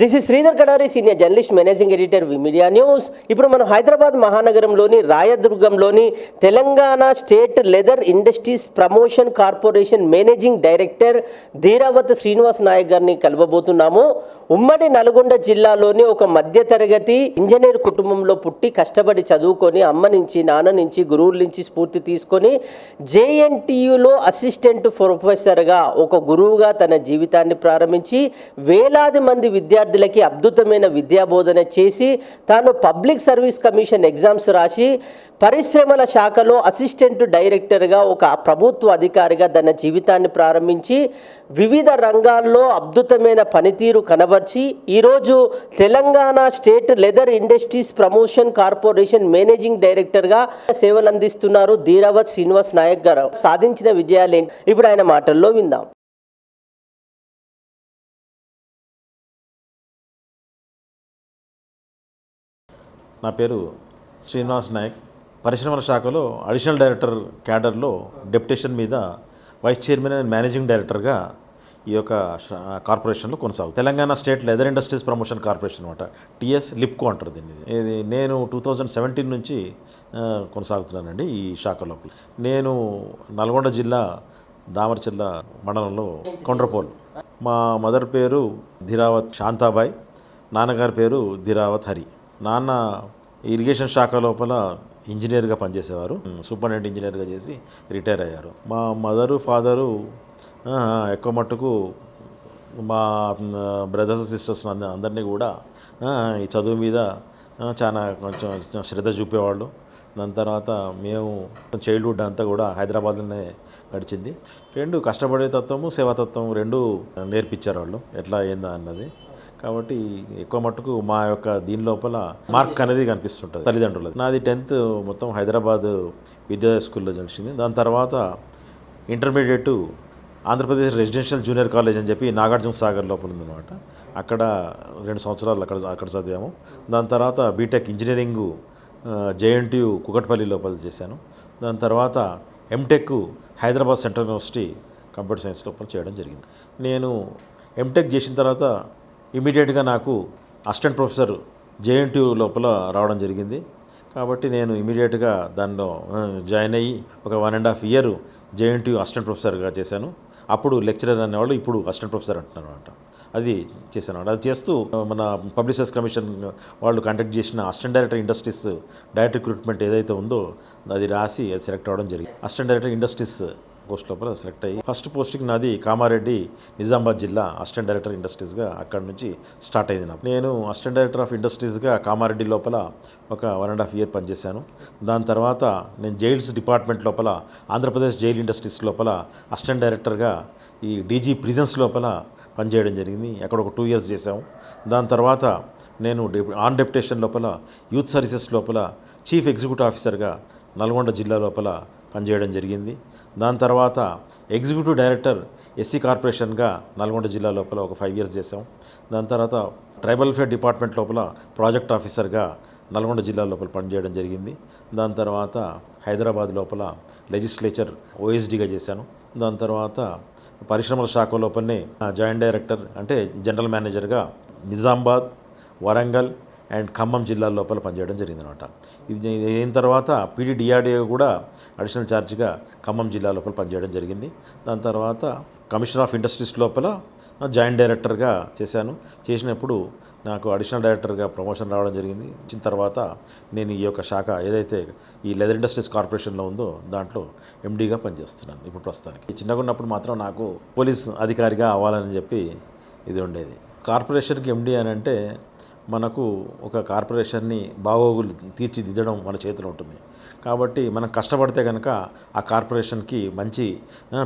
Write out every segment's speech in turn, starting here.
This is Sridhar Kadari senior journalist managing editor media news. ఇప్పుడు మనం హైదరాబాద్ మహానగరంలోని రాయదుర్గంలోని Telangana state leather industries promotion corporation managing director Dheeravath Srinivas Nayak గారిని కలవబోతున్నాము. ఉమ్మడి నల్గొండ జిల్లాలోని ఒక మధ్యతరగతి ఇంజనీర్ కుటుంబంలో పుట్టి కష్టపడి చదువుకొని అమ్మ నుంచి నాన్న నుంచి గురువుల నుంచి స్ఫూర్తి తీసుకొని జేఎన్టీయులో అసిస్టెంట్ ప్రొఫెసర్గా ఒక గురువుగా తన జీవితాన్ని ప్రారంభించి వేలాది మంది విద్యార్థులకి అద్భుతమైన విద్యాబోధన చేసి తాను పబ్లిక్ సర్వీస్ కమిషన్ ఎగ్జామ్స్ రాసి పరిశ్రమల శాఖలో అసిస్టెంట్ డైరెక్టర్గా ఒక ప్రభుత్వ అధికారిగా తన జీవితాన్ని ప్రారంభించి వివిధ రంగాల్లో అద్భుతమైన పనితీరు కనబర్చి ఈరోజు Telangana state leather industries promotion corporation managing డైరెక్టర్గా సేవలు అందిస్తున్నారు ధీరావత్ శ్రీనివాస్ నాయక్ గారు. సాధించిన విజయాలేంటి? ఇప్పుడు ఆయన మాటల్లో విందాం. నా పేరు శ్రీనివాస్ నాయక్. పరిశ్రమల శాఖలో అడిషనల్ డైరెక్టర్ క్యాడర్లో డెప్యుటేషన్ మీద వైస్ చైర్మన్ అండ్ మేనేజింగ్ డైరెక్టర్గా ఈ యొక్క కార్పొరేషన్లో కొనసాగు Telangana state leather industries promotion corporation అనమాట టిఎస్ లిప్కో అంటారు దీన్ని. ఇది నేను టూ థౌజండ్ సెవెంటీన్ నుంచి కొనసాగుతున్నానండి ఈ శాఖ లోపల. నేను నల్గొండ జిల్లా దామరచిల్ల మండలంలో కొండ్రపోల్. మా మదర్ పేరు ధీరావత్ శాంతాబాయ్. నాన్నగారి పేరు ధీరావత్ హరి. నాన్న ఇరిగేషన్ శాఖ లోపల ఇంజనీర్గా పనిచేసేవారు. సూపరింటెండెంట్ ఇంజనీర్గా చేసి రిటైర్ అయ్యారు. మా మదరు ఫాదరు ఎక్కువ మట్టుకు మా బ్రదర్స్ సిస్టర్స్ అందరినీ కూడా ఈ చదువు మీద చాలా కొంచెం శ్రద్ధ చూపేవాళ్ళు. దాని తర్వాత మేము చైల్డ్హుడ్ అంతా కూడా హైదరాబాద్లోనే గడిచింది. రెండు కష్టపడే తత్వము సేవాతత్వం రెండు నేర్పించారు వాళ్ళు ఎట్లా ఏందా అన్నది. కాబట్టి ఎక్కువ మట్టుకు మా యొక్క దీని లోపల మార్క్ అనేది కనిపిస్తుంటుంది తల్లిదండ్రులది. నాది టెన్త్ మొత్తం హైదరాబాద్ విద్యా స్కూల్లో జరిచింది దాని తర్వాత intermediate Andhra Pradesh residential junior college అని చెప్పి నాగార్జున సాగర్ లోపల ఉందన్నమాట. అక్కడ రెండు సంవత్సరాలు అక్కడ అక్కడ చదివాము. దాని తర్వాత బీటెక్ ఇంజనీరింగ్ జేఎన్టీయు కుకట్పల్లి లోపల చేశాను. దాని తర్వాత M Tech Hyderabad central university computer science లోపల చేయడం జరిగింది. నేను ఎంటెక్ చేసిన తర్వాత ఇమీడియట్గా నాకు అసిస్టెంట్ ప్రొఫెసర్ జేఎన్టీయు లోపల రావడం జరిగింది. కాబట్టి నేను ఇమీడియట్గా దానిలో జాయిన్ అయ్యి ఒక one and half year JNTU assistant ప్రొఫెసర్గా చేశాను. అప్పుడు లెక్చరర్ అనేవాళ్ళు ఇప్పుడు అసిస్టెంట్ ప్రొఫెసర్ అంటున్నారు అనమాట అది చేశాను అది చేస్తూ మన పబ్లిసర్స్ కమిషన్ వాళ్ళు కండక్ట్ చేసిన assistant director industries direct recruitment ఏదైతే ఉందో అది రాసి అది సెలెక్ట్ అవ్వడం జరిగింది. అసిస్టెంట్ డైరెక్టర్ ఇండస్ట్రీస్ పోస్ట్ లోపల సెలెక్ట్ అయ్యి ఫస్ట్ పోస్టింగ్ నాది కామారెడ్డి నిజామాబాద్ జిల్లా అసిస్టెంట్ డైరెక్టర్ ఇండస్ట్రీస్గా అక్కడ నుంచి స్టార్ట్ అయింది నాకు. నేను అసిస్టెంట్ డైరెక్టర్ ఆఫ్ ఇండస్ట్రీస్గా కామారెడ్డి లోపల ఒక వన్ అండ్ హాఫ్ ఇయర్ పనిచేశాను దాని తర్వాత నేను జైల్స్ డిపార్ట్మెంట్ లోపల ఆంధ్రప్రదేశ్ జైల్ ఇండస్ట్రీస్ లోపల అసిస్టెంట్ డైరెక్టర్గా ఈ డీజీ ప్రిజన్స్ లోపల పనిచేయడం జరిగింది. అక్కడ ఒక టూ ఇయర్స్ చేశాము. దాని తర్వాత నేను ఆన్ డెప్యుటేషన్ లోపల యూత్ సర్వీసెస్ లోపల చీఫ్ ఎగ్జిక్యూటివ్ ఆఫీసర్గా నల్గొండ జిల్లా లోపల పనిచేయడం జరిగింది. దాని తర్వాత ఎగ్జిక్యూటివ్ డైరెక్టర్ ఎస్సీ కార్పొరేషన్గా నల్గొండ జిల్లా లోపల ఒక ఫైవ్ ఇయర్స్ చేసాం దాని తర్వాత ట్రైబల్ ఫేర్ డిపార్ట్మెంట్ లోపల ప్రాజెక్ట్ ఆఫీసర్గా నల్గొండ జిల్లా లోపల పనిచేయడం జరిగింది. దాని తర్వాత హైదరాబాద్ లోపల లెజిస్లేచర్ ఓఎస్డీగా చేశాను. దాని తర్వాత పరిశ్రమల శాఖ లోపలనే జాయింట్ డైరెక్టర్ అంటే జనరల్ మేనేజర్గా నిజామాబాద్ వరంగల్ అండ్ ఖమ్మం జిల్లా లోపల పనిచేయడం జరిగిందనమాట. ఇది అయిన తర్వాత పీడీడీఆర్డీఏ కూడా అడిషనల్ ఛార్జ్గా ఖమ్మం జిల్లా లోపల పనిచేయడం జరిగింది. దాని తర్వాత కమిషనర్ ఆఫ్ ఇండస్ట్రీస్ లోపల జాయింట్ డైరెక్టర్గా చేశాను. చేసినప్పుడు నాకు అడిషనల్ డైరెక్టర్గా ప్రమోషన్ రావడం జరిగింది. ఇచ్చిన తర్వాత నేను ఈ యొక్క శాఖ ఏదైతే ఈ లెదర్ ఇండస్ట్రీస్ కార్పొరేషన్లో ఉందో దాంట్లో ఎండీగా పనిచేస్తున్నాను ఇప్పుడు ప్రస్తుతానికి. చిన్నగా ఉన్నప్పుడు మాత్రం నాకు పోలీస్ అధికారిగా అవ్వాలని చెప్పి ఇది ఉండేది. కార్పొరేషన్కి ఎండీ అని అంటే మనకు ఒక కార్పొరేషన్ని బాగోగులు తీర్చిదిద్దడం మన చేతిలో ఉంటుంది. కాబట్టి మనం కష్టపడితే కనుక ఆ కార్పొరేషన్కి మంచి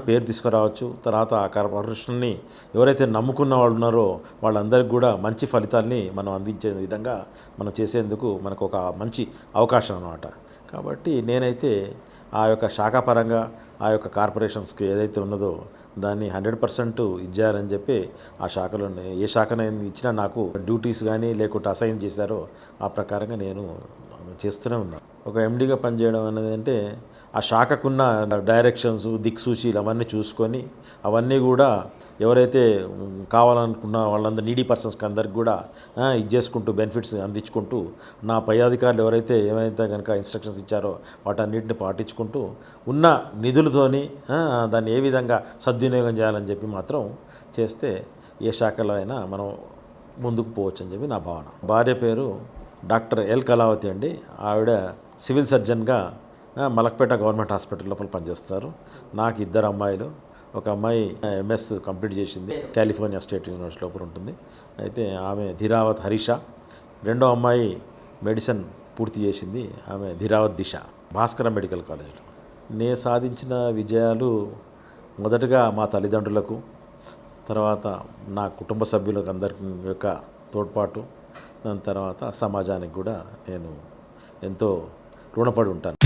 పేరు తీసుకురావచ్చు. తర్వాత ఆ కార్పొరేషన్ని ఎవరైతే నమ్ముకున్న వాళ్ళు ఉన్నారో వాళ్ళందరికీ కూడా మంచి ఫలితాల్ని మనం అందించే విధంగా మనం చేసేందుకు మనకు ఒక మంచి అవకాశం అన్నమాట. కాబట్టి నేనైతే ఆ యొక్క శాఖాపరంగా ఆ యొక్క కార్పొరేషన్స్కి ఏదైతే ఉన్నదో దాన్ని హండ్రెడ్ పర్సెంట్ ఇచ్చారని చెప్పి ఆ శాఖలో ఏ శాఖనైనా ఇచ్చినా నాకు డ్యూటీస్ కానీ లేకుంటే అసైన్ చేశారో ఆ ప్రకారంగా నేను చేస్తూనే ఉన్నా. ఒక ఎండీగా పనిచేయడం అనేది అంటే ఆ శాఖకున్న డైరెక్షన్స్ దిక్సూచీలు అవన్నీ చూసుకొని అవన్నీ కూడా ఎవరైతే కావాలనుకున్న వాళ్ళందరూ నీడీ పర్సన్స్కి అందరికి కూడా ఇది చేసుకుంటూ బెనిఫిట్స్ అందించుకుంటూ నా పై అధికారులు ఎవరైతే ఏమైతే కనుక ఇన్స్ట్రక్షన్స్ ఇచ్చారో వాటన్నిటిని పాటించుకుంటూ ఉన్న నిధులతోని దాన్ని ఏ విధంగా సద్వినియోగం చేయాలని చెప్పి మాత్రం చేస్తే ఏ శాఖలో అయినా మనం ముందుకు పోవచ్చు అని చెప్పి నా భావన. భార్య పేరు డాక్టర్ ఎల్ కళావతి అండి. ఆవిడ సివిల్ సర్జన్గా మలక్పేట గవర్నమెంట్ హాస్పిటల్ లోపల పనిచేస్తారు. నాకు ఇద్దరు అమ్మాయిలు. ఒక అమ్మాయి ఎంఎస్ కంప్లీట్ చేసింది. కాలిఫోర్నియా స్టేట్ యూనివర్సిటీ లోపల ఉంటుంది. అయితే ఆమె ధీరావత్ హరీష. రెండో అమ్మాయి మెడిసిన్ పూర్తి చేసింది. ఆమె ధీరావత్ దిశ భాస్కర మెడికల్ కాలేజ్లో నేను సాధించిన విజయాలు మొదటగా మా తల్లిదండ్రులకు తర్వాత నా కుటుంబ సభ్యులకు అందరి యొక్క తోడ్పాటు దాని తర్వాత సమాజానికి కూడా నేను ఎంతో రుణపడి ఉంటాను.